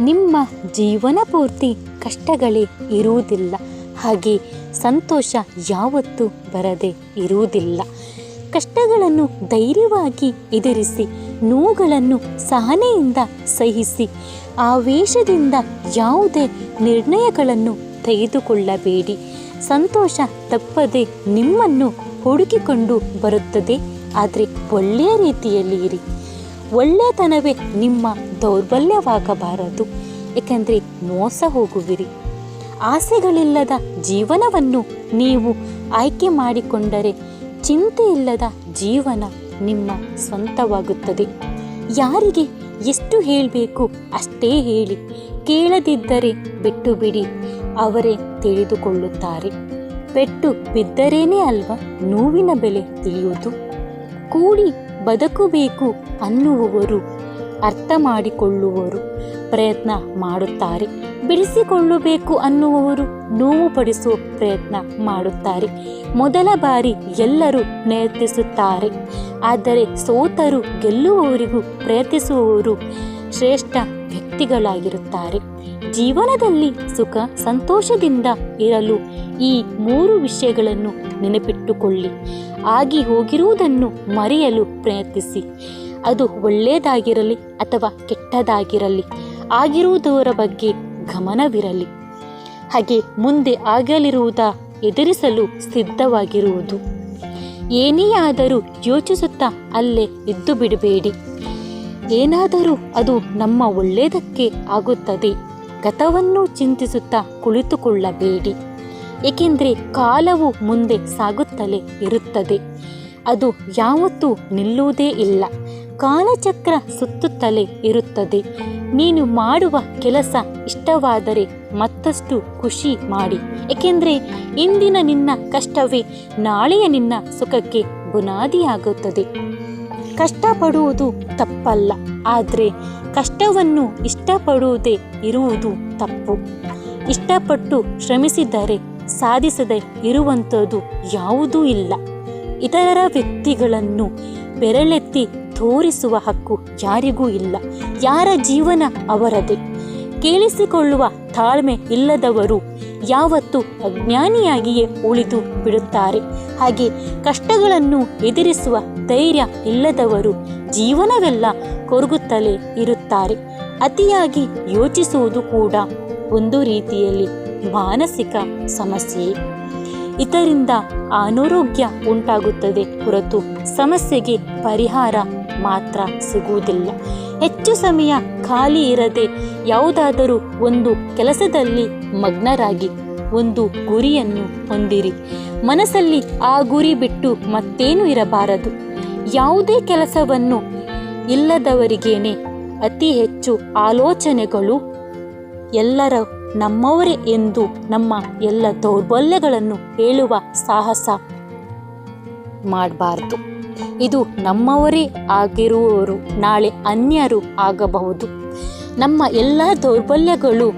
ನಿಮ್ಮ ಜೀವನ ಪೂರ್ತಿ ಕಷ್ಟಗಳೇ ಇರುವುದಿಲ್ಲ. ಹಾಗೆ ಸಂತೋಷ ಯಾವತ್ತೂ ಬರದೆ ಇರುವುದಿಲ್ಲ. ಕಷ್ಟಗಳನ್ನು ಧೈರ್ಯವಾಗಿ ಎದುರಿಸಿ, ನೋವುಗಳನ್ನು ಸಹನೆಯಿಂದ ಸಹಿಸಿ, ಆವೇಶದಿಂದ ಯಾವುದೇ ನಿರ್ಣಯಗಳನ್ನು ತೆಗೆದುಕೊಳ್ಳಬೇಡಿ. ಸಂತೋಷ ತಪ್ಪದೆ ನಿಮ್ಮನ್ನು ಹುಡುಕಿಕೊಂಡು ಬರುತ್ತದೆ, ಆದರೆ ಒಳ್ಳೆಯ ರೀತಿಯಲ್ಲಿ ಇರಿ. ಒಳ್ಳೆಯತನವೇ ನಿಮ್ಮ ದೌರ್ಬಲ್ಯವಾಗಬಾರದು. ಏಕೆಂದರೆ ಮೋಸ ಹೋಗುವಿರಿ. ಆಸೆಗಳಿಲ್ಲದ ಜೀವನವನ್ನು ನೀವು ಆಯ್ಕೆ ಮಾಡಿಕೊಂಡರೆ ಚಿಂತೆ ಇಲ್ಲದ ಜೀವನ ನಿಮ್ಮ ಸ್ವಂತವಾಗುತ್ತದೆ. ಯಾರಿಗೆ ಎಷ್ಟು ಹೇಳಬೇಕು ಅಷ್ಟೇ ಹೇಳಿ. ಕೇಳದಿದ್ದರೆ ಬಿಟ್ಟು ಬಿಡಿ ಅವರೇ ತಿಳಿದುಕೊಳ್ಳುತ್ತಾರೆ. ಪೆಟ್ಟು ಬಿದ್ದರೇನೇ ಅಲ್ವ, ನೋವಿನ ಬೆಲೆ ತಿಳಿಯುವುದು. ಕೂಡಿ ಬದುಕಬೇಕು ಅನ್ನುವವರು, ಅರ್ಥ ಮಾಡಿಕೊಳ್ಳುವರು ಪ್ರಯತ್ನ ಮಾಡುತ್ತಾರೆ. ಬಿಡಿಸಿಕೊಳ್ಳಬೇಕು ಅನ್ನುವವರು ನೋವು ಪಡಿಸುವ ಪ್ರಯತ್ನ ಮಾಡುತ್ತಾರೆ. ಮೊದಲ ಬಾರಿ ಎಲ್ಲರೂ ಪ್ರಯತ್ನಿಸುತ್ತಾರೆ. ಆದರೆ ಸೋತರು ಗೆಲ್ಲುವವರಿಗೂ ಪ್ರಯತ್ನಿಸುವವರು ಶ್ರೇಷ್ಠ ವ್ಯಕ್ತಿಗಳಾಗಿರುತ್ತಾರೆ. ಜೀವನದಲ್ಲಿ ಸುಖ, ಸಂತೋಷದಿಂದ ಇರಲು ಈ ಮೂರು ವಿಷಯಗಳನ್ನು ನೆನಪಿಟ್ಟುಕೊಳ್ಳಿ. ಆಗಿ ಹೋಗಿರುವುದನ್ನು ಮರೆಯಲು ಪ್ರಯತ್ನಿಸಿ. ಅದು ಒಳ್ಳೆಯದಾಗಿರಲಿ ಅಥವಾ ಕೆಟ್ಟದಾಗಿರಲಿ, ಆಗಿರುವುದರ ಬಗ್ಗೆ ಗಮನವಿರಲಿ. ಹಾಗೆ ಮುಂದೆ ಆಗಲಿರುವುದ ಎದುರಿಸಲು ಸಿದ್ಧವಾಗಿರುವುದು. ಏನೇ ಆದರೂ ಯೋಚಿಸುತ್ತಾ ಅಲ್ಲೇ ಇದ್ದು ಬಿಡಬೇಡಿ. ಏನಾದರೂ ಅದು ನಮ್ಮ ಒಳ್ಳೆಯದಕ್ಕೆ ಆಗುತ್ತದೆ. ಗತವನ್ನು ಚಿಂತಿಸುತ್ತಾ ಕುಳಿತುಕೊಳ್ಳಬೇಡಿ. ಏಕೆಂದರೆ ಕಾಲವು ಮುಂದೆ ಸಾಗುತ್ತಲೇ ಇರುತ್ತದೆ. ಅದು ಯಾವತ್ತೂ ನಿಲ್ಲುವುದೇ ಇಲ್ಲ. ಕಾಲಚಕ್ರ ಸುತ್ತುತ್ತಲೇ ಇರುತ್ತದೆ. ನೀನು ಮಾಡುವ ಕೆಲಸ ಇಷ್ಟವಾದರೆ ಮತ್ತಷ್ಟು ಖುಷಿ ಮಾಡಿ. ಏಕೆಂದರೆ ಇಂದಿನ ನಿನ್ನ ಕಷ್ಟವೇ ನಾಳೆಯ ನಿನ್ನ ಸುಖಕ್ಕೆ ಬುನಾದಿಯಾಗುತ್ತದೆ. ಕಷ್ಟಪಡುವುದು ತಪ್ಪಲ್ಲ, ಆದರೆ ಕಷ್ಟವನ್ನು ಇಷ್ಟಪಡುವುದೇ ಇರುವುದು ತಪ್ಪು. ಇಷ್ಟಪಟ್ಟು ಶ್ರಮಿಸಿದರೆ ಸಾಧಿಸದೆ ಇರುವಂಥದ್ದು ಯಾವುದೂ ಇಲ್ಲ. ಇತರರ ವ್ಯಕ್ತಿಗಳನ್ನು ಬೆರಳೆತ್ತಿ ತೋರಿಸುವ ಹಕ್ಕು ಯಾರಿಗೂ ಇಲ್ಲ. ಯಾರ ಜೀವನ ಅವರದೇ? ಕೇಳಿಸಿಕೊಳ್ಳುವ ತಾಳ್ಮೆ ಇಲ್ಲದವರು ಯಾವತ್ತು ಅಜ್ಞಾನಿಯಾಗಿಯೇ ಉಳಿದು ಬಿಡುತ್ತಾರೆ. ಹಾಗೆ ಕಷ್ಟಗಳನ್ನು ಎದುರಿಸುವ ಧೈರ್ಯ ಇಲ್ಲದವರು ಜೀವನವೆಲ್ಲ ಕೊರಗುತ್ತಲೇ ಇರುತ್ತಾರೆ. ಅತಿಯಾಗಿ ಯೋಚಿಸುವುದು ಕೂಡ ಒಂದು ರೀತಿಯಲ್ಲಿ ಮಾನಸಿಕ ಸಮಸ್ಯೆ. ಇದರಿಂದ ಅನಾರೋಗ್ಯ ಉಂಟಾಗುತ್ತದೆ ಹೊರತು ಸಮಸ್ಯೆಗೆ ಪರಿಹಾರ ಮಾತ್ರ ಸಿಗುವುದಿಲ್ಲ. ಹೆಚ್ಚು ಸಮಯ ಖಾಲಿ ಇರದೆ ಯಾವುದಾದರೂ ಒಂದು ಕೆಲಸದಲ್ಲಿ ಮಗ್ನರಾಗಿ ಒಂದು ಗುರಿಯನ್ನು ಹೊಂದಿರಿ. ಮನಸ್ಸಲ್ಲಿ ಆ ಗುರಿ ಬಿಟ್ಟು ಮತ್ತೇನು ಇರಬಾರದು. ಯಾವುದೇ ಕೆಲಸವನ್ನು ಇಲ್ಲದವರಿಗೇನೆ ಅತಿ ಹೆಚ್ಚು ಆಲೋಚನೆಗಳು ಎಲ್ಲರ ನಮ್ಮವರೇ ಎಂದು ನಮ್ಮ ಎಲ್ಲ ದೌರ್ಬಲ್ಯಗಳನ್ನು ಹೇಳುವ ಸಾಹಸ ಮಾಡಬಾರ್ದು. ಇದು ನಮ್ಮವರೇ ಆಗಿರುವವರು ನಾಳೆ ಅನ್ಯರು ಆಗಬಹುದು. ನಮ್ಮ ಎಲ್ಲ ದೌರ್ಬಲ್ಯಗಳು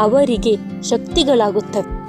ಅವರಿಗೆ ಶಕ್ತಿಗಳಾಗುತ್ತವೆ.